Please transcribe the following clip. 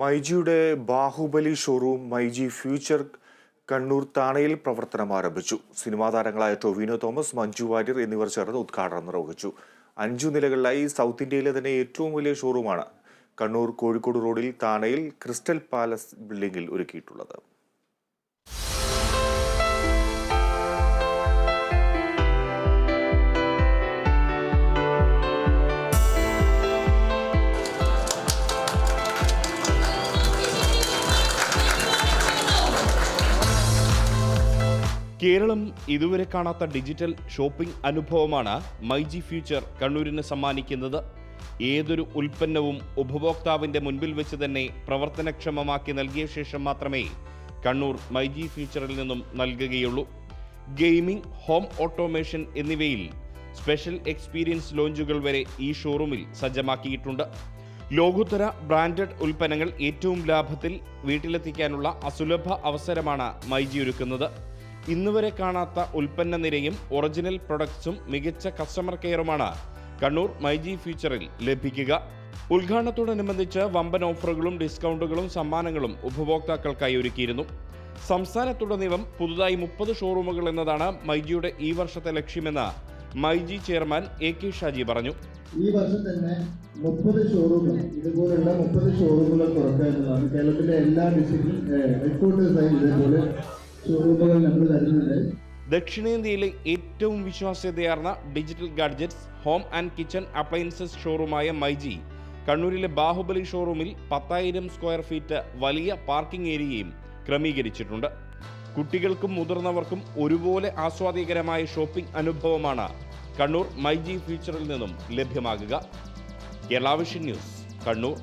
മൈജിയുടെ Baahubali showroom myG future Kannur താണയിൽ പ്രവർത്തനം ആരംഭിച്ചു. സിനിമാ താരങ്ങളായ ടൊവിനോ തോമസ് മഞ്ജു വാര്യർ എന്നിവർ ചേർന്ന് ഉദ്ഘാടനം നിർവഹിച്ചു. അഞ്ചു നിലകളിലായി സൗത്ത് ഇന്ത്യയിലെ തന്നെ ഏറ്റവും വലിയ ഷോറൂമാണ് കണ്ണൂർ കോഴിക്കോട് റോഡിൽ താണയിൽ ക്രിസ്റ്റൽ പാലസ് ബിൽഡിംഗിൽ ഒരുക്കിയിട്ടുള്ളത്. കേരളം ഇതുവരെ കാണാത്ത ഡിജിറ്റൽ ഷോപ്പിംഗ് അനുഭവമാണ് മൈജി ഫ്യൂച്ചർ കണ്ണൂരിന് സമ്മാനിക്കുന്നത്. ഏതൊരു ഉൽപ്പന്നവും ഉപഭോക്താവിന്റെ മുൻപിൽ വെച്ച് തന്നെ പ്രവർത്തനക്ഷമമാക്കി നൽകിയ ശേഷം മാത്രമേ കണ്ണൂർ മൈജി ഫ്യൂച്ചറിൽ നിന്നും നൽകുകയുള്ളൂ. ഗെയിമിംഗ് ഹോം ഓട്ടോമേഷൻ എന്നിവയിൽ സ്പെഷ്യൽ എക്സ്പീരിയൻസ് ലോഞ്ചുകൾ വരെ ഈ ഷോറൂമിൽ സജ്ജമാക്കിയിട്ടുണ്ട്. ലോകോത്തര ബ്രാൻഡഡ് ഉൽപ്പന്നങ്ങൾ ഏറ്റവും ലാഭത്തിൽ വീട്ടിലെത്തിക്കാനുള്ള അസുലഭ അവസരമാണ് മൈജി ഒരുക്കുന്നത്. ഇന്നുവരെ കാണാത്ത ഉൽപ്പന്ന നിരയും ഒറിജിനൽ പ്രൊഡക്ട്സും മികച്ച കസ്റ്റമർ കെയറുമാണ് കണ്ണൂർ മൈജി ഫ്യൂച്ചറിൽ ലഭിക്കുക. ഉദ്ഘാടനത്തോടനുബന്ധിച്ച് വമ്പൻ ഓഫറുകളും ഡിസ്കൗണ്ടുകളും സമ്മാനങ്ങളും ഉപഭോക്താക്കൾക്കായി ഒരുക്കിയിരുന്നു. സംസ്ഥാനത്തുടനീളം പുതുതായി മുപ്പത് ഷോറൂമുകൾ എന്നതാണ് മൈജിയുടെ ഈ വർഷത്തെ ലക്ഷ്യമെന്ന് myG chairman A K Shaji പറഞ്ഞു. ഈ വർഷം തന്നെ മുപ്പത് ഷോറൂമുകൾ ഇതുപോലുള്ള മുപ്പത് ഷോറൂമുകൾ തുറക്കുക എന്നതാണ് കേരളത്തിലെ എല്ലാ ഡിസ്ട്രിക്റ്റും ഹെഡ്ക്വാർട്ടേഴ്സായി ഇതേപോലെ നമ്മൾ ദക്ഷിണേന്ത്യയിലെ ഏറ്റവും വിശ്വാസ്യതയാർന്ന digital gadgets home and kitchen appliances ഷോറൂമായ myG കണ്ണൂരിലെ ബാഹുബലി ഷോറൂമിൽ പത്തായിരം സ്ക്വയർ ഫീറ്റ് വലിയ പാർക്കിംഗ് ഏരിയയും ക്രമീകരിച്ചിട്ടുണ്ട്. കുട്ടികൾക്കും മുതിർന്നവർക്കും ഒരുപോലെ ആസ്വാദ്യകരമായ ഷോപ്പിംഗ് അനുഭവമാണ് കണ്ണൂർ മൈജി ഫ്യൂച്ചറിൽ നിന്നും ലഭ്യമാകുക. കേരള ന്യൂസ് കണ്ണൂർ.